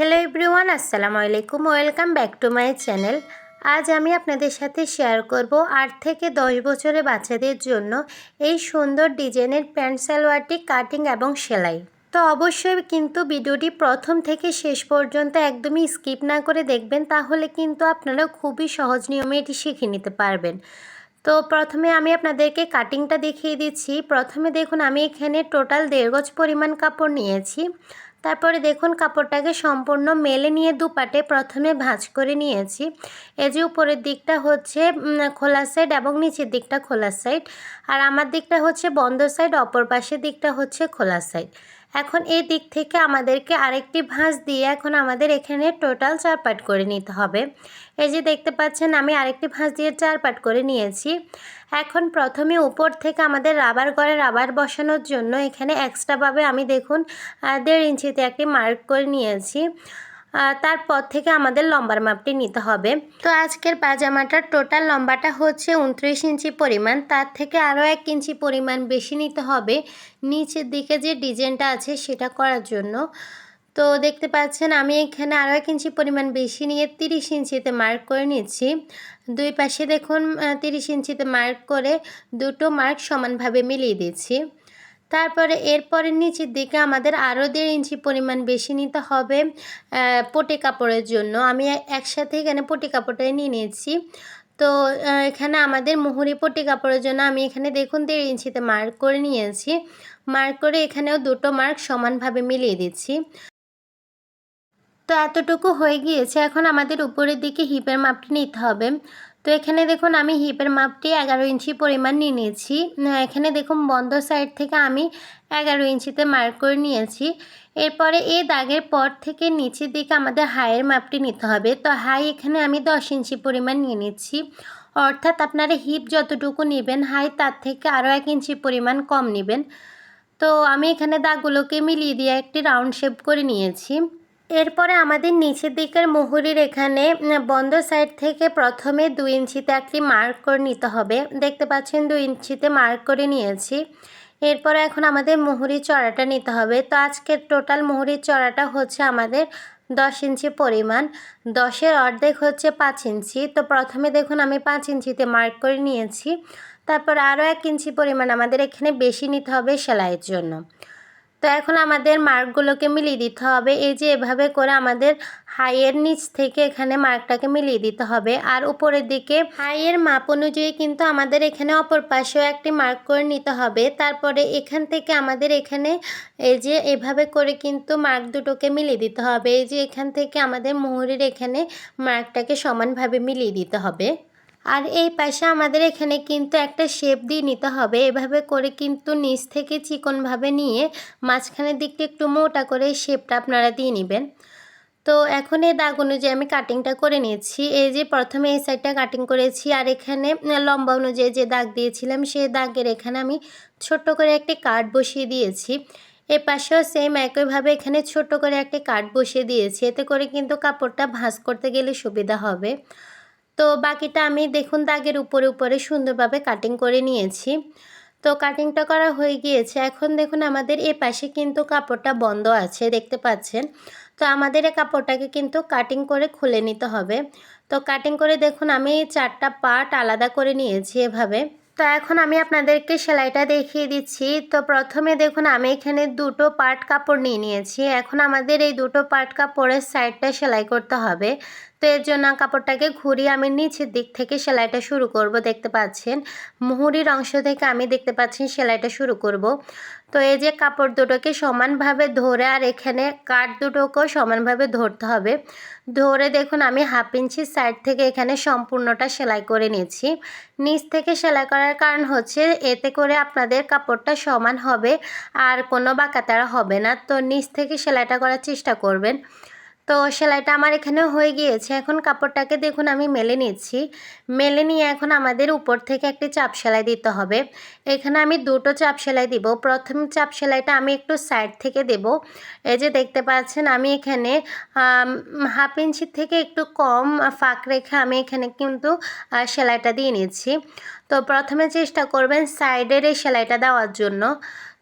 Hello everyone আসসালামু আলাইকুম welcome back to my channel আজ আমি আপনাদের সাথে শেয়ার করব আট থেকে দশ বছরের বাচ্চাদের জন্য এই সুন্দর ডিজাইনের প্যান্ট সালোয়ারটি কাটিং এবং সেলাই। তো অবশ্যই কিন্তু ভিডিওটি প্রথম থেকে শেষ পর্যন্ত একদমই স্কিপ না করে দেখবেন, তাহলে কিন্তু আপনারা খুবই সহজ নিয়মে এটি শিখে নিতে পারবেন। তো প্রথমে আমি আপনাদেরকে কাটিংটা দেখিয়ে দিচ্ছি। প্রথমে দেখুন, আমি এখানে টোটাল দেড় গজ পরিমাণ কাপড় নিয়েছি। তারপরে দেখুন, কাপড়টাকে সম্পূর্ণ মেলে নিয়ে দুপাটে প্রথমে ভাঁজ করে নিয়েছি। এই যে উপরের দিকটা হচ্ছে খোলা সাইড এবং নিচের দিকটা খোলা সাইড আর আমার দিকটা হচ্ছে বন্ধ সাইড অপর পাশের দিকটা হচ্ছে খোলা সাইড এখন এই দিক থেকে আমাদেরকে আরেকটি ভাঁজ দিয়ে এখন আমাদের এখানে টোটাল চার পাট করে নিতে হবে। এই যে দেখতে পাচ্ছেন, আমি আরেকটি ভাঁজ দিয়ে চার পাট করে নিয়েছি। এখন প্রথমে উপর থেকে আমাদের রাবার গড়ে রাবার বসানোর জন্য এখানে এক্সট্রাভাবে আমি দেখুন দেড় ইঞ্চিতে একটি মার্ক করে নিয়েছি। তারপর থেকে আমাদের লম্বার মাপটি নিতে হবে। তো আজকের পাজামাটার টোটাল লম্বাটা হচ্ছে উনত্রিশ ইঞ্চি পরিমাণ। তার থেকে আরও এক ইঞ্চি পরিমাণ বেশি নিতে হবে। নিচের দিকে যে ডিজাইনটা আছে সেটা করার জন্য। তো দেখতে পাচ্ছেন, আমি এখানে আরও এক ইঞ্চি পরিমাণ বেশি নিয়ে তিরিশ ইঞ্চিতে মার্ক করে নিচ্ছি। দুই পাশে দেখুন তিরিশ ইঞ্চিতে মার্ক করে দুটো মার্ক সমানভাবে মিলিয়ে দিচ্ছি। তারপরে এরপরে নিচের দিকে আমাদের আরও দেড় ইঞ্চি পরিমাণ বেশি নিতে হবে পটি কাপড়ের জন্য। আমি একসাথে এখানে পটি কাপড়টাই নিয়ে নিয়েছি। তো এখানে আমাদের মুহুরি পটি কাপড়ের জন্য আমি এখানে দেখুন দেড় ইঞ্চিতে মার্ক করে নিয়েছি। মার্ক করে এখানেও দুটো মার্ক সমানভাবে মিলিয়ে দিচ্ছি। তো এতটুকু হয়ে গিয়েছে। এখন আমাদের উপরের দিকে হিপের মাপটি নিতে হবে। তো এখানে দেখুন আমি হিপের মাপটি এগারো ইঞ্চি পরিমাণ নিয়ে নিয়েছি। এখানে দেখুন বন্ধ সাইড থেকে আমি এগারো ইঞ্চিতে মার্ক করে নিয়েছি। এরপরে এই দাগের পর থেকে নিচের দিকে আমাদের হাইয়ের মাপটি নিতে হবে। তো হাই এখানে আমি দশ ইঞ্চি পরিমাণ নিয়ে নিচ্ছি। অর্থাৎ আপনারা হিপ যতটুকু নেবেন হাই, তার থেকে আরও এক ইঞ্চি পরিমাণ কম নেবেন। তো আমি এখানে দাগগুলোকে মিলিয়ে দিয়ে একটি রাউন্ড শেপ করে নিয়েছি। এরপরে আমাদের নিচের দিকের মুহুরির এখানে বন্ধ সাইড থেকে প্রথমে দুই ইঞ্চিতে একটি মার্ক করে নিতে হবে। দেখতে পাচ্ছেন দুই ইঞ্চিতে মার্ক করে নিয়েছি। এরপরে এখন আমাদের মুহুরি চড়াটা নিতে হবে। তো আজকের টোটাল মুহুরির চড়াটা হচ্ছে আমাদের দশ ইঞ্চি পরিমাণ। দশের অর্ধেক হচ্ছে পাঁচ ইঞ্চি। তো প্রথমে দেখুন আমি পাঁচ ইঞ্চিতে মার্ক করে নিয়েছি। তারপর আরও এক ইঞ্চি পরিমাণ আমাদের এখানে বেশি নিতে হবে সেলাইয়ের জন্য। তো এখন আমাদের মার্কগুলোকে মিলিয়ে দিতে হবে। এই যে এভাবে করে আমাদের হাইয়ের নিচ থেকে এখানে মার্কটাকে মিলিয়ে দিতে হবে। আর উপরের দিকে হাইয়ের মাপ অনুযায়ী কিন্তু আমাদের এখানে অপর পাশেও একটি মার্ক করে নিতে হবে। তারপরে এখান থেকে আমাদের এখানে এই যে এভাবে করে কিন্তু মার্ক দুটোকে মিলিয়ে দিতে হবে। এই যে এখান থেকে আমাদের মুহুরির এখানে মার্কটাকে সমানভাবে মিলিয়ে দিতে হবে। আর এই পাশে আমাদের এখানে কিন্তু একটা শেপ দিয়ে নিতে হবে। এভাবে করে কিন্তু নিচ থেকে চিকনভাবে নিয়ে মাঝখানের দিকটা একটু মোটা করে শেপটা আপনারা দিয়ে নেবেন। তো এখন এই দাগ অনুযায়ী আমি কাটিংটা করে নিয়েছি। এই যে প্রথমে এই সাইডটা কাটিং করেছি আর এখানে লম্বা অনুযায়ী যে দাগ দিয়েছিলাম, সেই দাগের এখানে আমি ছোট্ট করে একটি কাঠ বসিয়ে দিয়েছি। এ পাশেও সেম একইভাবে এখানে ছোট করে একটি কাঠ বসিয়ে দিয়েছি। এতে করে কিন্তু কাপড়টা ভাঁজ করতে গেলে সুবিধা হবে। তো বাকিটা আমি দেখুন দাগের উপরে উপরে সুন্দরভাবে কাটিং করে নিয়েছি। তো কাটিংটা করা হয়ে গিয়েছে। এখন দেখুন আমাদের এ পাশে কিন্তু কাপড়টা বন্ধ আছে, দেখতে পাচ্ছেন? তো আমাদের এই কাপড়টাকে কিন্তু কাটিং করে খুলে নিতে হবে। তো কাটিং করে দেখুন আমি চারটা পার্ট আলাদা করে নিয়েছি এভাবে। তো এখন আমি আপনাদেরকে সেলাইটা দেখিয়ে দিচ্ছি। তো প্রথমে দেখুন আমি এখানে দুটো পার্ট কাপড় নিয়ে নিয়েছি। এখন আমাদের এই দুটো পার্ট কাপড়ের সাইডটা সেলাই করতে হবে। তো এর জন্য কাপড়টাকে ঘুরিয়ে আমি নিচের দিক থেকে সেলাইটা শুরু করব, দেখতে পাচ্ছেন? মুহুরির অংশ থেকে আমি দেখতে পাচ্ছি সেলাইটা শুরু করব। তো এই যে কাপড় দুটোকে সমানভাবে ধরে আর এখানে কাঠ দুটোকেও সমানভাবে ধরতে হবে। ধরে দেখুন, আমি হাফ ইঞ্চি সাইড থেকে এখানে সম্পূর্ণটা সেলাই করে নিয়েছি। নিচ থেকে সেলাই করার কারণ হচ্ছে এতে করে আপনাদের কাপড়টা সমান হবে আর কোনো বাঁকাতারা হবে না। তো নিচ থেকে সেলাইটা করার চেষ্টা করবেন। তো সেলাইটা আমার এখানে হয়ে গিয়েছে। এখন কাপড়টাকে দেখুন আমি মেলে নিচ্ছি। মেলে নিয়ে এখন আমাদের উপর থেকে একটি চাপ সেলাই দিতে হবে। এখানে আমি দুটো চাপ সেলাই দিব। প্রথম চাপ সেলাইটা আমি একটু সাইড থেকে দেব। এই যে দেখতে পাচ্ছেন আমি এখানে হাফ ইঞ্চি থেকে একটু কম ফাঁক রেখে আমি এখানে কিন্তু সেলাইটা দিয়ে নিচ্ছি। তো প্রথমে চেষ্টা করবেন সাইডের এই সেলাইটা দেওয়ার জন্য।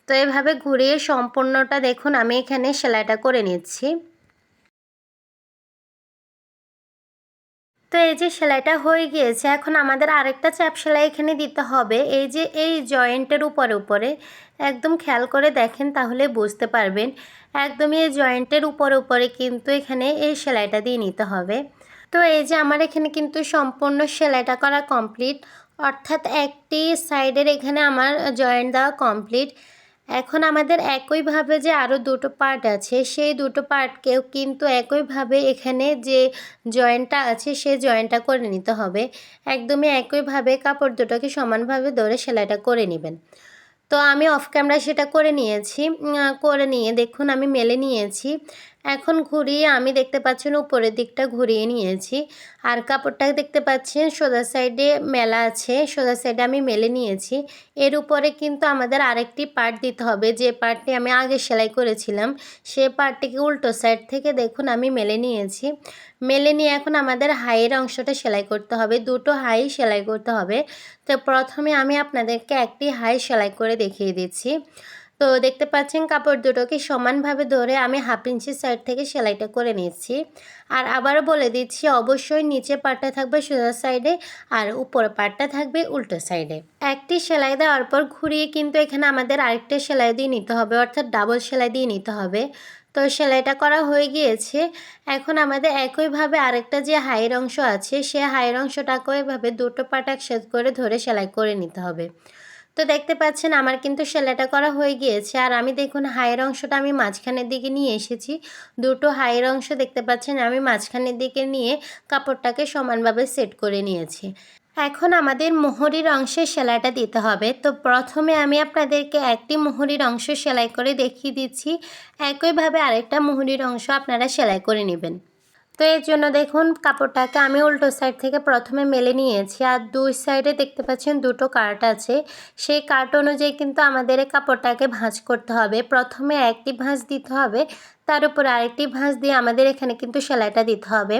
তো এভাবে ঘুরিয়ে সম্পূর্ণটা দেখুন আমি এখানে সেলাইটা করে নিচ্ছি। তো এই যে সেলাইটা হয়ে গিয়েছে, এখন আমাদের আরেকটা চাপ সেলাই এখানে দিতে হবে। এই যে এই জয়েন্টের উপরে উপরে, একদম খেয়াল করে দেখেন তাহলে বুঝতে পারবেন। একদমই এই জয়েন্টের উপরে উপরে কিন্তু এখানে এই সেলাইটা দিয়ে নিতে হবে। তো এই যে আমার এখানে কিন্তু সম্পূর্ণ সেলাইটা করা কমপ্লিট, অর্থাৎ একটি সাইডের এখানে আমার জয়েন্ট দেওয়া কমপ্লিট। এখন আমাদের একইভাবে যে আরও দুটো পার্ট আছে, সেই দুটো পার্টকেও কিন্তু একইভাবে এখানে যে জয়েন্টটা আছে সে জয়েন্টটা করে নিতে হবে। একদমই একইভাবে কাপড় দুটোকে সমানভাবে ধরে সেলাইটা করে নেবেন। তো আমি অফ ক্যামেরা সেটা করে নিয়েছি। করে নিয়ে দেখুন আমি মেলে নিয়েছি। এখন ঘুরিয়ে আমি দেখতে পাচ্ছেন উপরের দিকটা ঘুরিয়ে নিয়েছি। আর কাপড়টা দেখতে পাচ্ছেন সোজা সাইডে মেলা আছে, সোজা সাইডে আমি মেলে নিয়েছি। এর উপরে কিন্তু আমাদের আরেকটি পার্ট দিতে হবে, যে পার্টটি আমি আগে সেলাই করেছিলাম, সে পার্টটিকে উল্টো সাইড থেকে দেখুন আমি মেলে নিয়েছি। মেলে নিয়ে এখন আমাদের হাইয়ের অংশটা সেলাই করতে হবে, দুটো হাই সেলাই করতে হবে। তো প্রথমে আমি আপনাদেরকে একটি হাই সেলাই করে দেখিয়ে দিচ্ছি। তো দেখতে পাচ্ছেন কাপড় দুটোকে সমানভাবে ধরে আমি হাফ ইঞ্চি সাইড থেকে সেলাইটা করে নিচ্ছি। আর আবারও বলে দিচ্ছি, অবশ্যই নিচে পাটটা থাকবে সোজা সাইডে আর উপরে পাটটা থাকবে উল্টো সাইডে একটি সেলাই দেওয়ার পর ঘুরিয়ে কিন্তু এখানে আমাদের আরেকটা সেলাই দিয়ে নিতে হবে, অর্থাৎ ডাবল সেলাই দিয়ে নিতে হবে। তো সেলাইটা করা হয়ে গিয়েছে। এখন আমাদের একইভাবে আরেকটা যে হাইয়ের অংশ আছে, সে হাইয়ের অংশটাকেও এভাবে দুটো পাট একসাথে করে ধরে সেলাই করে নিতে হবে। তো দেখতে পাচ্ছেন আমার কিন্তু সেলাইটা করা হয়ে গিয়েছে। আর আমি দেখুন হাইয়ের অংশটা আমি মাঝখানের দিকে নিয়ে এসেছি। দুটো হাইয়ের অংশ দেখতে পাচ্ছেন আমি মাঝখানের দিকে নিয়ে কাপড়টাকে সমানভাবে সেট করে নিয়েছি। এখন আমাদের মোহরির অংশে সেলাইটা দিতে হবে। তো প্রথমে আমি আপনাদেরকে একটি মোহরির অংশ সেলাই করে দেখিয়ে দিচ্ছি। একইভাবে আরেকটা মোহরির অংশ আপনারা সেলাই করে নেবেন। তো এর জন্য দেখুন, কাপড়টাকে আমি উল্টো সাইড থেকে প্রথমে মেলে নিয়েছি। আর দুই সাইডে দেখতে পাচ্ছেন দুটো কার্ট আছে। সেই কার্ট অনুযায়ী কিন্তু আমাদের কাপড়টাকে ভাঁজ করতে হবে। প্রথমে একটি ভাঁজ দিতে হবে। তার উপর আরেকটি ভাঁজ দিয়ে আমাদের এখানে কিন্তু সেলাইটা দিতে হবে।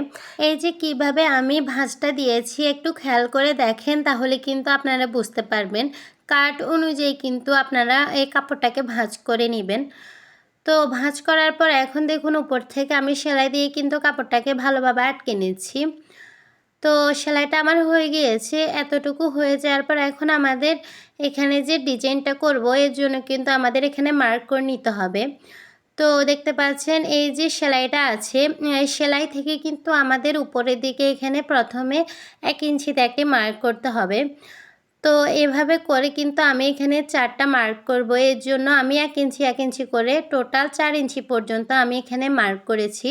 এই যে কীভাবে আমি ভাঁজটা দিয়েছি, একটু খেয়াল করে দেখেন, তাহলে কিন্তু আপনারা বুঝতে পারবেন। কার্ট অনুযায়ী কিন্তু আপনারা এই কাপড়টাকে ভাঁজ করে নেবেন। তো ভাঁজ করার পর এখন দেখুন উপর থেকে আমি সেলাই দিয়ে কিন্তু কাপড়টাকে ভালোভাবে আটকে নিচ্ছি। তো সেলাইটা আমার হয়ে গিয়েছে, এতটুকু হয়ে যাওয়ার পর এখন আমাদের এখানে যে ডিজাইনটা করব, এর জন্য কিন্তু আমাদের এখানে মার্ক করে নিতে হবে। তো দেখতে পাচ্ছেন, এই যে সেলাইটা আছে সেলাই থেকে কিন্তু আমাদের উপরের দিকে এখানে প্রথমে এক ইঞ্চিতে একটি মার্ক করতে হবে। তো এভাবে করে কিন্তু আমি এখানে চারটা মার্ক করব। এর জন্য আমি এক ইঞ্চি এক ইঞ্চি করে টোটাল চার ইঞ্চি পর্যন্ত আমি এখানে মার্ক করেছি।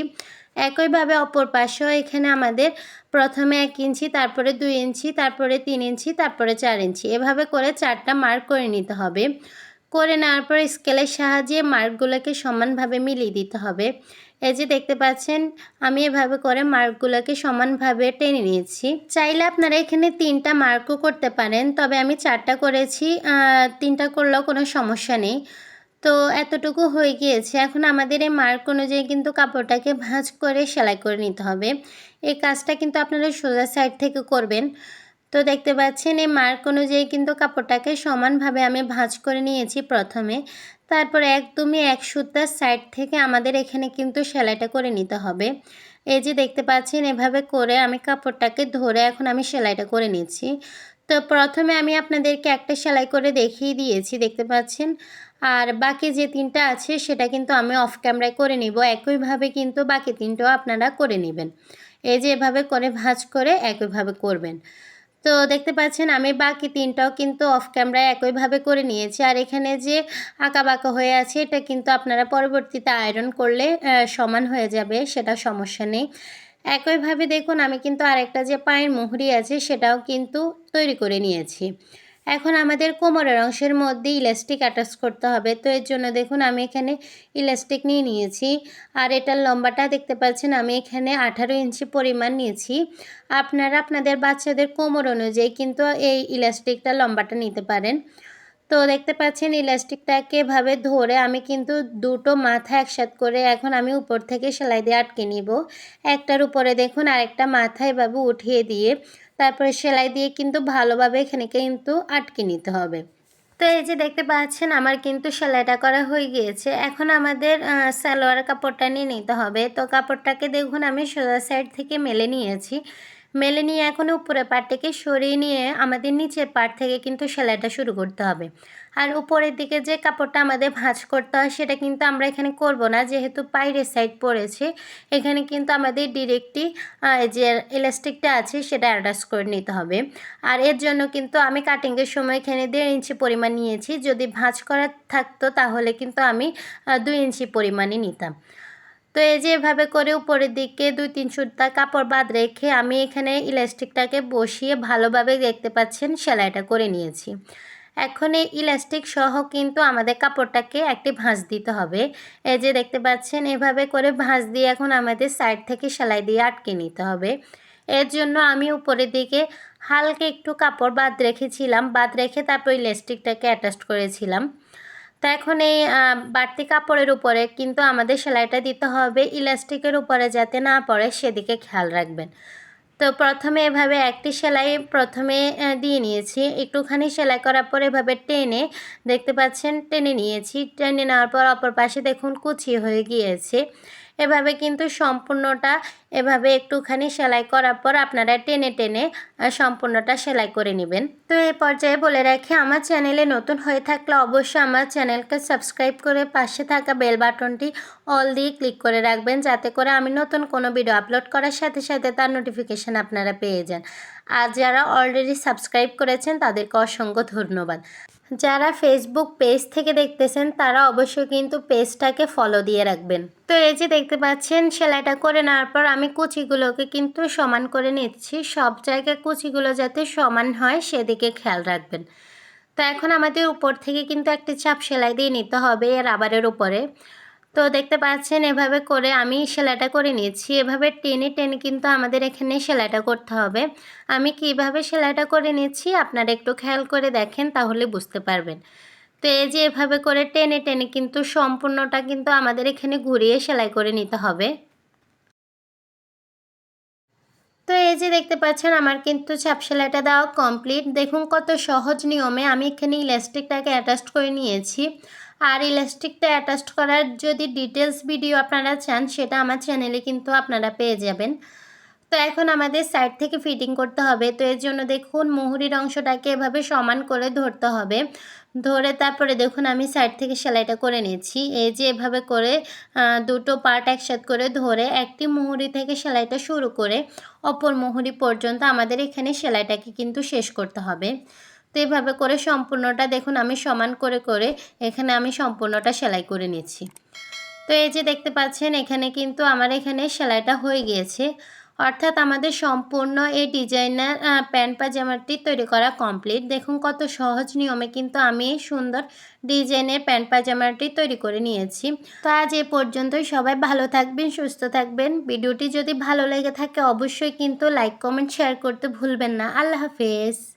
একইভাবে অপর পাশেও এখানে আমাদের প্রথমে এক ইঞ্চি, তারপরে দুই ইঞ্চি, তারপরে তিন ইঞ্চি, তারপরে চার ইঞ্চি। এভাবে করে চারটা মার্ক করে নিতে হবে। করে নেওয়ার পর স্কেলের সাহায্যে মার্কগুলোকে সমানভাবে মিলিয়ে দিতে হবে। এই যে দেখতে পাচ্ছেন, আমি এভাবে করে মার্কগুলোকে সমানভাবে টেনে নিয়েছি। চাইলে আপনারা এখানে তিনটা মার্কও করতে পারেন, তবে আমি চারটা করেছি তিনটা করলেও কোনো সমস্যা নেই। তো এতটুকু হয়ে গিয়েছে। এখন আমাদের এই মার্ক অনুযায়ী কিন্তু কাপড়টাকে ভাঁজ করে সেলাই করে নিতে হবে। এই কাজটা কিন্তু আপনারা সোজা সাইড থেকে করবেন। তো দেখতে পাচ্ছেন, এই মার্ক অনুযায়ী কিন্তু কাপড়টাকে সমানভাবে আমি ভাঁজ করে নিয়েছি প্রথমে। তারপর একদমই এক সুতার সাইড থেকে আমাদের এখানে কিন্তু সেলাইটা করে নিতে হবে। এই যে দেখতে পাচ্ছেন, এভাবে করে আমি কাপড়টাকে ধরে এখন আমি সেলাইটা করে নিচ্ছি। তো প্রথমে আমি আপনাদেরকে একটা সেলাই করে দেখিয়ে দিয়েছি, দেখতে পাচ্ছেন? আর বাকি যে তিনটা আছে, সেটা কিন্তু আমি অফ ক্যামেরায় করে নিব। একইভাবে কিন্তু বাকি তিনটাও আপনারা করে নেবেন। এই যে এভাবে করে ভাঁজ করে একইভাবে করবেন। তো দেখতে পাচ্ছেন, আমি বাকি তিনটাও কিন্তু অফ ক্যামেরায় একইভাবে করে নিয়েছি। আর এখানে যে আঁকা বাঁকা হয়ে আছে, এটা কিন্তু আপনারা পরবর্তীতে আয়রন করলে সমান হয়ে যাবে, সেটা সমস্যা নেই। একইভাবে দেখুন, আমি কিন্তু আরেকটা যে পায়ের মুহুরি আছে, সেটাও কিন্তু তৈরি করে নিয়েছি। এখন আমাদের কোমরের অংশের মধ্যে ইলাস্টিক অ্যাটাচ করতে হবে। তো এর জন্য দেখুন, আমি এখানে ইলাস্টিক নিয়ে নিয়েছি। আর এটার লম্বাটা দেখতে পাচ্ছেন, আমি এখানে আঠারো ইঞ্চি পরিমাণ নিয়েছি। আপনারা আপনাদের বাচ্চাদের কোমর অনুযায়ী কিন্তু এই ইলাস্টিকটা লম্বাটা নিতে পারেন। তো দেখতে পাচ্ছেন ইলাস্টিকটাকে এভাবে ধরে আমি কিন্তু দুটো মাথা একসাথ করে এখন আমি উপর থেকে সেলাই দিয়ে আটকে নিব। একটার উপরে দেখুন, আরেকটা মাথা এভাবে উঠিয়ে দিয়ে তারপরে সেলাই দিয়ে কিন্তু ভালোভাবে এখানে কিন্তু আটকে নিতে হবে। তো এই যে দেখতে পাচ্ছেন, আমার কিন্তু সেলাইটা করা হয়ে গিয়েছে। এখন আমাদের সালোয়ার কাপড়টা নিয়ে নিতে হবে। তো কাপড়টাকে দেখুন, আমি সোজা সাইড থেকে মেলে নিয়েছি। মেলে নিয়ে এখন উপরের পাটটাকে সরিয়ে নিয়ে আমাদের নিচের পাট থেকে কিন্তু সেলাইটা শুরু করতে হবে। আর উপরের দিকে যে কাপড়টা আমাদের ভাঁজ করতে হয় সেটা কিন্তু আমরা এখানে করব না, যেহেতু বাইরের সাইড পড়েছে। এখানে কিন্তু আমাদের ডিরেক্টলি যে ইলাস্টিকটা আছে সেটা অ্যাডাস্ট করে নিতে হবে। আর এর জন্য কিন্তু আমি কাটিংয়ের সময় এখানে দেড় ইঞ্চি পরিমাণ নিয়েছি। যদি ভাঁজ করা থাকতো তাহলে কিন্তু আমি দুই ইঞ্চি পরিমাণই নিতাম। তো এই যে এভাবে করে উপরের দিকে দুই, তিন সুতা কাপড় বাদ রেখে আমি এখানে ইলাস্টিকটাকে বসিয়ে ভালোভাবে দেখতে পাচ্ছেন, সেলাইটা করে নিয়েছি। এখন এই ইলাস্টিক সহ কিন্তু আমাদের কাপড়টাকে একটি ভাঁজ দিতে হবে। এই যে দেখতে পাচ্ছেন, এভাবে করে ভাঁজ দিয়ে এখন আমাদের সাইড থেকে সেলাই দিয়ে আটকে নিতে হবে। এর জন্য আমি উপরের দিকে হালকা একটু কাপড় বাদ রেখেছিলাম, বাদ রেখে তারপর ইলাস্টিকটাকে অ্যাটাচ করেছিলাম। তো এখন এই বাড়তি কাপড়ের উপরে কিন্তু আমাদের সেলাইটা দিতে হবে, ইলাস্টিকের উপরে যাতে না পড়ে, সেদিকে খেয়াল রাখবেন। তো প্রথমে এভাবে একটি সেলাই প্রথমে দিয়ে নিয়েছি। একটুখানি সেলাই করার পর এভাবে টেনে, দেখতে পাচ্ছেন, টেনে নিয়েছি। টেনে নেওয়ার পর অপর পাশে দেখুন কুচি হয়ে গিয়েছে। এভাবে কিন্তু সম্পূর্ণটা এভাবে একটুখানি সেলাই করার পর আপনারা টেনে টেনে সম্পূর্ণটা সেলাই করে নেবেন। তো এই পর্যায়ে বলে রাখি, আমার চ্যানেলে নতুন হয়ে থাকলে অবশ্যই আমার চ্যানেলকে সাবস্ক্রাইব করে পাশে থাকা বেল বাটনটি অল দিয়ে ক্লিক করে রাখবেন, যাতে করে আমি নতুন কোনো ভিডিও আপলোড করার সাথে সাথে তার নোটিফিকেশান আপনারা পেয়ে যান। আর যারা অলরেডি সাবস্ক্রাইব করেছেন, তাদেরকে অসংখ্য ধন্যবাদ। যারা ফেসবুক পেজ থেকে দেখতেছেন, তারা অবশ্যই কিন্তু পেজটাকে ফলো দিয়ে রাখবেন। তো এই যে দেখতে পাচ্ছেন, সেলাইটা করে নেওয়ার পর আমি কুচিগুলোকে কিন্তু সমান করে নিচ্ছি। সব জায়গায় কুচিগুলো যাতে সমান হয়, সেদিকে খেয়াল রাখবেন। তো এখন আমাদের উপর থেকে কিন্তু একটি চাপ সেলাই দিয়ে নিতে হবে, এর আবারের উপরে। তো দেখতে পাচ্ছেন এভাবে করে আমি সেলাইটা করে নিয়েছি। এভাবে টেনে টেনে কিন্তু আমাদের এখানে সেলাইটা করতে হবে। আমি কীভাবে সেলাইটা করে নিয়েছি আপনারা একটু খেয়াল করে দেখেন তাহলে বুঝতে পারবেন। তো এই যে এভাবে করে টেনে টেনে কিন্তু সম্পূর্ণটা কিন্তু আমাদের এখানে ঘুরিয়ে সেলাই করে নিতে হবে। তো এই যে দেখতে পাচ্ছেন আমার কিন্তু চাপ সেলাইটা দেওয়া কমপ্লিট। দেখুন কত সহজ নিয়মে আমি এখানে ইলাস্টিকটাকে অ্যাটাচ করে নিয়েছি। আর ইলাস্টিকটা অ্যাটাচ করার যদি ডিটেলস ভিডিও আপনারা চান, সেটা আমার চ্যানেলে কিন্তু আপনারা পেয়ে যাবেন। তো এখন আমাদের সাইড থেকে ফিটিং করতে হবে। তো এর জন্য দেখুন, মুহুরির অংশটাকে এভাবে সমান করে ধরতে হবে। ধরে তারপরে দেখুন, আমি সাইড থেকে সেলাইটা করে নিয়েছি। এই যে এভাবে করে দুটো পার্ট একসাথে করে ধরে একটি মুহুরি থেকে সেলাইটা শুরু করে, অপর মুহুরি পর্যন্ত আমাদের এখানে সেলাইটাকে কিন্তু শেষ করতে হবে। তো এভাবে করে সম্পূর্ণটা দেখুন, আমি সমান করে করে এখানে আমি সম্পূর্ণটা সেলাই করে নিচ্ছি। তো এই যে দেখতে পাচ্ছেন, এখানে কিন্তু আমার এখানে সেলাইটা হয়ে গিয়েছে। অর্থাৎ আমাদের সম্পূর্ণ এই ডিজাইনার প্যান্ট পাজামাটি তৈরি করা কমপ্লিট। দেখুন কত সহজ নিয়মে কিন্তু আমি সুন্দর ডিজাইনের প্যান্ট পাজামাটি তৈরি করে নিয়েছি। তো আজ এ পর্যন্তই। সবাই ভালো থাকবেন, সুস্থ থাকবেন। ভিডিওটি যদি ভালো লেগে থাকে, অবশ্যই কিন্তু লাইক, কমেন্ট, শেয়ার করতে ভুলবেন না। আল্লাহ হাফেজ।